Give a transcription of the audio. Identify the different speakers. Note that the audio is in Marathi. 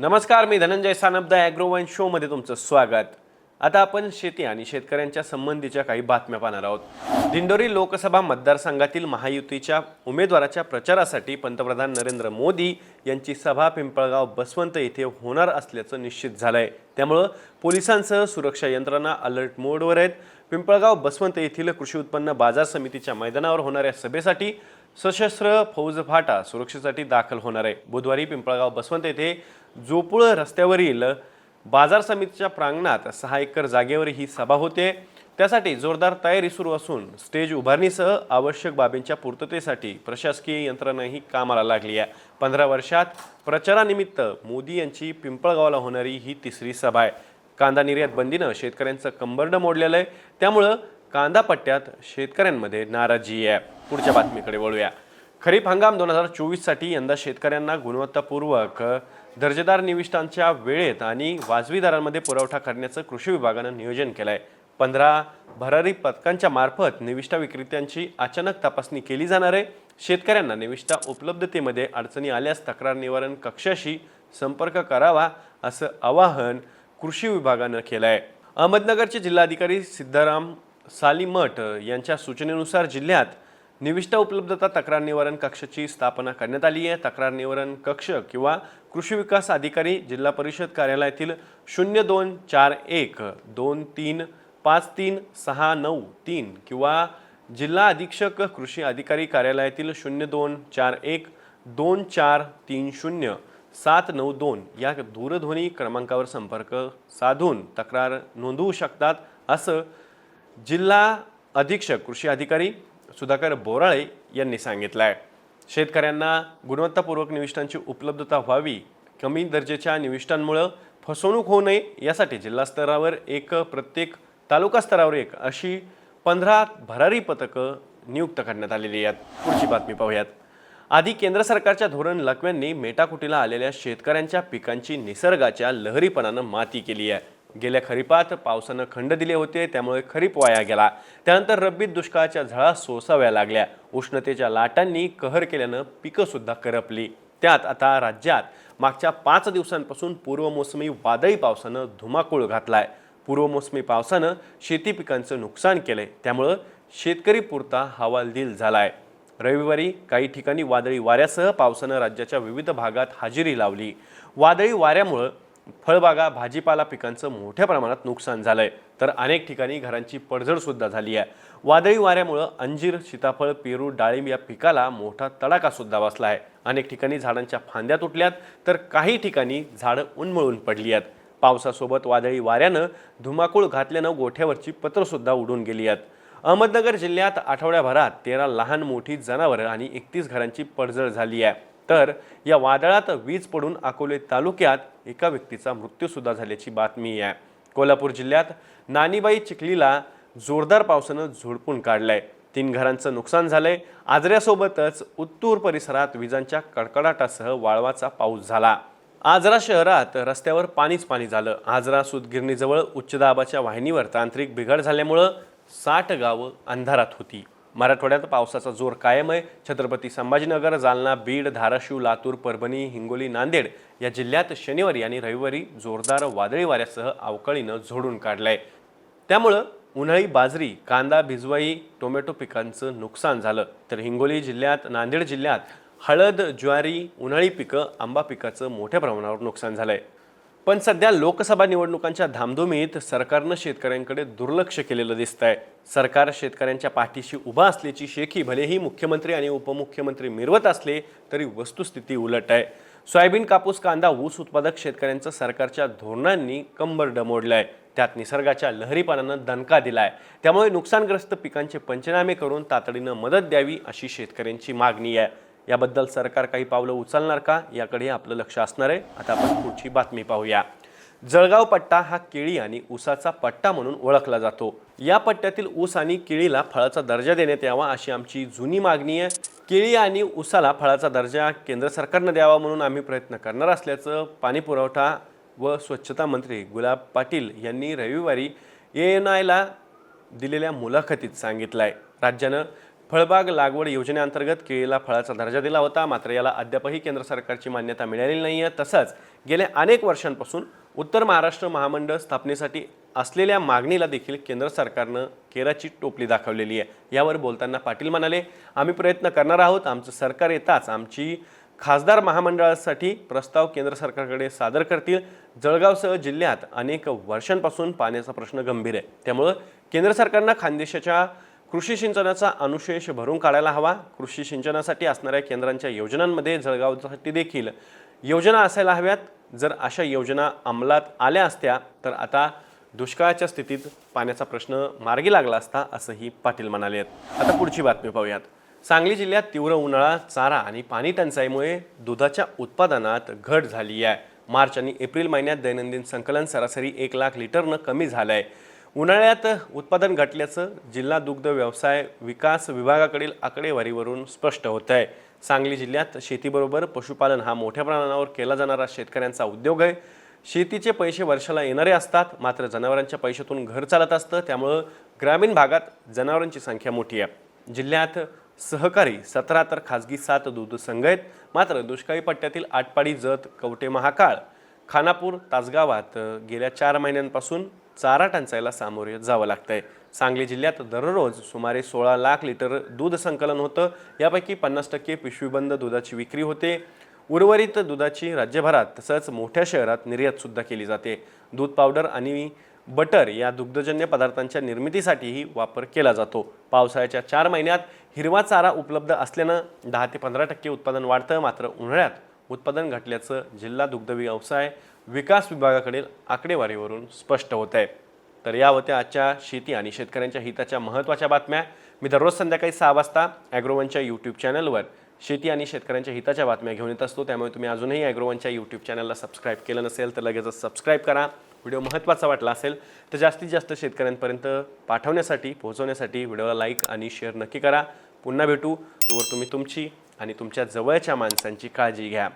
Speaker 1: नमस्कार मी धनंजय सानप द शोमध्ये तुमचं स्वागत. आता आपण शेती आणि शेतकऱ्यांच्या संबंधीच्या काही बातम्या पाहणार आहोत. दिंडोरी लोकसभा मतदारसंघातील महायुतीच्या उमेदवाराच्या प्रचारासाठी पंतप्रधान नरेंद्र मोदी यांची सभा पिंपळगाव बसवंत येथे होणार असल्याचं निश्चित झालं आहे त्यामुळं पोलिसांसह सुरक्षा यंत्रणा अलर्ट मोडवर आहेत. पिंपळगाव बसवंत येथील कृषी उत्पन्न बाजार समितीच्या मैदानावर होणाऱ्या सभेसाठी सशस्त्र फौज फाटा सुरक्षेसाठी दाखल होणार आहे. बुधवारी पिंपळगाव बसवंत येथे जोपुळ रस्त्यावरील बाजार समितीच्या प्रांगणात सहा एकर जागेवर ही सभा होते. त्यासाठी जोरदार तयारी सुरू असून स्टेज उभारणीसह आवश्यक बाबींच्या पूर्ततेसाठी प्रशासकीय यंत्रणाही कामाला लागली आहे. पंधरा वर्षात प्रचारानिमित्त मोदी यांची पिंपळगावला होणारी ही तिसरी सभा आहे. कांदा निर्यात बंदीनं शेतकऱ्यांचं कंबरडं मोडलेलं आहे. त्यामुळं कांदा पट्ट्यात शेतकऱ्यांमध्ये नाराजी आहे. पुढच्या बातमीकडे वळूया. खरीप हंगाम दोन हजार चोवीससाठी यंदा शेतकऱ्यांना गुणवत्तापूर्वक दर्जेदार निविष्ठांच्या वेळेत आणि वाजवी दरांमध्ये पुरवठा करण्याचं कृषी विभागानं नियोजन केलं आहे पंधरा भरारी पथकांच्या मार्फत निविष्ठा विक्रेत्यांची अचानक तपासणी केली जाणार आहे. शेतकऱ्यांना निविष्ठा उपलब्धतेमध्ये अडचणी आल्यास तक्रार निवारण कक्षाशी संपर्क करावा असं आवाहन कृषी विभागानं केलं आहे अहमदनगरचे जिल्हाधिकारी सिद्धाराम सालीमठ यांच्या सूचनेनुसार जिल्ह्यात निविष्ठा उपलब्धता तक्रार निवारण कक्षाची स्थापना करण्यात आली आहे. तक्रार निवारण कक्ष किंवा कृषी विकास अधिकारी जिल्हा परिषद कार्यालयातील शून्य दोन चार एक दोन तीन पाच तीन सहा नऊ तीन किंवा जिल्हा अधीक्षक कृषी अधिकारी कार्यालयातील शून्य दोन चार एक दोन चार तीन शून्य सात नऊ दोन या दूरध्वनी क्रमांकावर संपर्क साधून तक्रार नोंदवू शकतात असं जिल्हा अधीक्षक कृषी अधिकारी सुधाकर बोराळे यांनी सांगितलं आहे शेतकऱ्यांना गुणवत्तापूर्वक निविष्ठांची उपलब्धता व्हावी कमी दर्जाच्या निविष्ठांमुळं फसवणूक होऊ नये यासाठी जिल्हा स्तरावर एक प्रत्येक तालुका स्तरावर एक अशी पंधरा भरारी पथकं नियुक्त करण्यात आलेली आहेत. पुढची बातमी पाहूयात. आधी केंद्र सरकारच्या धोरण लकव्यांनी मेटाकुटीला आलेल्या शेतकऱ्यांच्या पिकांची निसर्गाच्या लहरीपणानं माती केली आहे. गेल्या खरीपात पावसानं खंड दिले होते त्यामुळे खरीप वाया गेला. त्यानंतर रब्बीत दुष्काळाच्या झळा सोसाव्या लागल्या. उष्णतेच्या लाटांनी कहर केल्यानं पिकंसुद्धा करपली. त्यात आता राज्यात मागच्या पाच दिवसांपासून पूर्वमोसमी वादळी पावसानं धुमाकूळ घातलाय. पूर्वमोसमी पावसानं शेती पिकांचं नुकसान केलंय. त्यामुळं शेतकरी पुरता हवालदिल झालाय. रविवारी काही ठिकाणी वादळी वाऱ्यासह पावसानं राज्याच्या विविध भागात हजेरी लावली. वादळी वाऱ्यामुळं फळबागा भाजीपाला पिकांचं मोठ्या प्रमाणात नुकसान झालं आहे तर अनेक ठिकाणी घरांची पडझडसुद्धा झाली आहे. वादळी वाऱ्यामुळं अंजीर सीताफळ पेरू डाळिंब या पिकाला मोठा तडाखासुद्धा बसला आहे. अनेक ठिकाणी झाडांच्या फांद्या तुटल्यात तर काही ठिकाणी झाडं उन्मळून पडली आहेत. पावसासोबत वादळी वाऱ्यानं धुमाकूळ घातल्यानं गोठ्यावरची पत्रंसुद्धा उडून गेली आहेत. अहमदनगर जिल्ह्यात आठवड्याभरात तेरा लहान मोठी जनावरं आणि एकतीस घरांची पडझड झाली आहे. तर या वादळात वीज पडून अकोले तालुक्यात एका व्यक्तीचा मृत्यूसुद्धा झाल्याची बातमी आहे. कोल्हापूर जिल्ह्यात नानीबाई चिखलीला जोरदार पावसानं झोडपून काढलंय. तीन घरांचं नुकसान झालंय. आजऱ्यासोबतच उत्तूर परिसरात विजांच्या कडकडाटासह वाळवाचा पाऊस झाला. आजरा शहरात रस्त्यावर पाणीच पाणी झालं. आजरा सूतगिरणीजवळ उच्च दाबाच्या वाहिनीवर तांत्रिक बिघाड झाल्यामुळं साठ गावं अंधारात होती. मराठवाड्यात पावसाचा जोर कायम आहे. छत्रपती संभाजीनगर जालना बीड धाराशिव लातूर परभणी हिंगोली नांदेड या जिल्ह्यात शनिवारी आणि रविवारी जोरदार वादळी वाऱ्यासह अवकाळीनं झोडून काढलं आहे त्यामुळं उन्हाळी बाजरी कांदा भिजवाई टोमॅटो पिकांचं नुकसान झालं. तर हिंगोली जिल्ह्यात नांदेड जिल्ह्यात हळद ज्वारी उन्हाळी पिकं आंबा पिकाचं मोठ्या प्रमाणावर नुकसान झालं आहे पण सध्या लोकसभा निवडणुकांच्या धामधुमीत सरकारनं शेतकऱ्यांकडे दुर्लक्ष केलेलं दिसतंय. सरकार शेतकऱ्यांच्या पाठीशी उभा असल्याची शेखी भलेही मुख्यमंत्री आणि उपमुख्यमंत्री मिरवत असले तरी वस्तुस्थिती उलट आहे. सोयाबीन कापूस कांदा ऊस उत्पादक शेतकऱ्यांचं सरकारच्या धोरणांनी कंबर डमोडलं आहे त्यात निसर्गाच्या लहरीपणानं दणका दिलाय. त्यामुळे नुकसानग्रस्त पिकांचे पंचनामे करून तातडीनं मदत द्यावी अशी शेतकऱ्यांची मागणी आहे. याबद्दल सरकार काही पावलं उचलणार का? याकडे आपलं लक्ष असणार आहे. आता आपण पुढची बातमी पाहूया. जळगाव पट्टा हा केळी आणि ऊसाचा पट्टा म्हणून ओळखला जातो. या पट्ट्यातील ऊस आणि केळीला फळाचा दर्जा देण्यात यावा अशी आमची जुनी मागणी आहे. केळी आणि ऊसाला फळाचा दर्जा केंद्र सरकारनं द्यावा म्हणून आम्ही प्रयत्न करणार असल्याचं पाणी पुरवठा व स्वच्छता मंत्री गुलाब पाटील यांनी रविवारी ए एन आयला दिलेल्या मुलाखतीत सांगितलं आहे राज्यानं फळबाग लागवड योजनेअंतर्गत केळीला फळाचा दर्जा दिला होता. मात्र याला अद्यापही केंद्र सरकारची मान्यता मिळालेली नाही आहे तसंच गेल्या अनेक वर्षांपासून उत्तर महाराष्ट्र महामंडळ स्थापनेसाठी असलेल्या मागणीला देखील केंद्र सरकारनं केराची टोपली दाखवलेली आहे. यावर बोलताना पाटील म्हणाले आम्ही प्रयत्न करणार आहोत. आमचं सरकार येताच आमची खासदार महामंडळासाठी प्रस्ताव केंद्र सरकारकडे सादर करतील. जळगावसह जिल्ह्यात अनेक वर्षांपासून पाण्याचा प्रश्न गंभीर आहे. त्यामुळं केंद्र सरकारनं खानदेशाच्या कृषी सिंचनाचा अनुशेष भरून काढायला हवा. कृषी सिंचनासाठी असणाऱ्या केंद्रांच्या योजनांमध्ये जळगावसाठी देखील योजना असायला हव्यात. जर अशा योजना अंमलात आल्या असत्या तर आता दुष्काळाच्या स्थितीत पाण्याचा प्रश्न मार्गी लागला असता असंही पाटील म्हणाले आहेत. आता पुढची बातमी पाहूयात. सांगली जिल्ह्यात तीव्र उन्हाळा चारा आणि पाणी टंचाईमुळे दुधाच्या उत्पादनात घट झाली आहे. मार्च आणि एप्रिल महिन्यात दैनंदिन संकलन सरासरी एक लाख लिटरनं कमी झालं आहे उन्हाळ्यात उत्पादन घटल्याचं जिल्हा दुग्ध व्यवसाय विकास विभागाकडील आकडेवारीवरून स्पष्ट होत आहे. सांगली जिल्ह्यात शेतीबरोबर पशुपालन हा मोठ्या प्रमाणावर केला जाणारा शेतकऱ्यांचा उद्योग आहे. शेतीचे पैसे वर्षाला येणारे असतात मात्र जनावरांच्या पैशातून घर चालत असतं त्यामुळं ग्रामीण भागात जनावरांची संख्या मोठी आहे. जिल्ह्यात सहकारी सतरा तर खाजगी सात दूध संघ आहेत मात्र दुष्काळी पट्ट्यातील आटपाडी जत कवटे महाकाळ खानापूर तासगावात गेल्या चार महिन्यांपासून चारा टंचाईला सामोरे जावं लागतंय. सांगली जिल्ह्यात दररोज सुमारे सोळा लाख लिटर दूध संकलन होतं. यापैकी पन्नास टक्के पिशवीबंद दुधाची विक्री होते. उर्वरित दुधाची राज्यभरात तसंच मोठ्या शहरात निर्यातसुद्धा केली जाते. दूध पावडर आणि बटर या दुग्धजन्य पदार्थांच्या निर्मितीसाठीही वापर केला जातो. पावसाळ्याच्या चार महिन्यात हिरवा चारा उपलब्ध असल्यानं दहा ते पंधरा टक्के उत्पादन वाढतं. मात्र उन्हाळ्यात उत्पादन घटल्याचं जिल्हा दुग्ध व्यवसाय विकास विभागाकडील आकडेवारीवरून स्पष्ट होत आहे. तर या होत्या आजच्या शेती आणि शेतकऱ्यांच्या हिताच्या महत्त्वाच्या बातम्या मी दररोज संध्याकाळी सहा वाजता ॲग्रोवनच्या यूट्यूब चॅनलवर शेती आणि शेतकऱ्यांच्या हिताच्या बातम्या घेऊन येत असतो. त्यामुळे तुम्ही अजूनही ॲग्रोवनच्या यूट्यूब चॅनलला सबस्क्राईब केलं नसेल तर लगेचच सबस्क्राईब करा. व्हिडिओ महत्त्वाचा वाटला असेल तर जास्तीत जास्त शेतकऱ्यांपर्यंत पाठवण्यासाठी पोहोचवण्यासाठी व्हिडिओला लाईक आणि शेअर नक्की करा. पुन्हा भेटू. तोवर तुम्ही तुमची आणि तुमच्या जवळच्या माणसांची काळजी घ्या.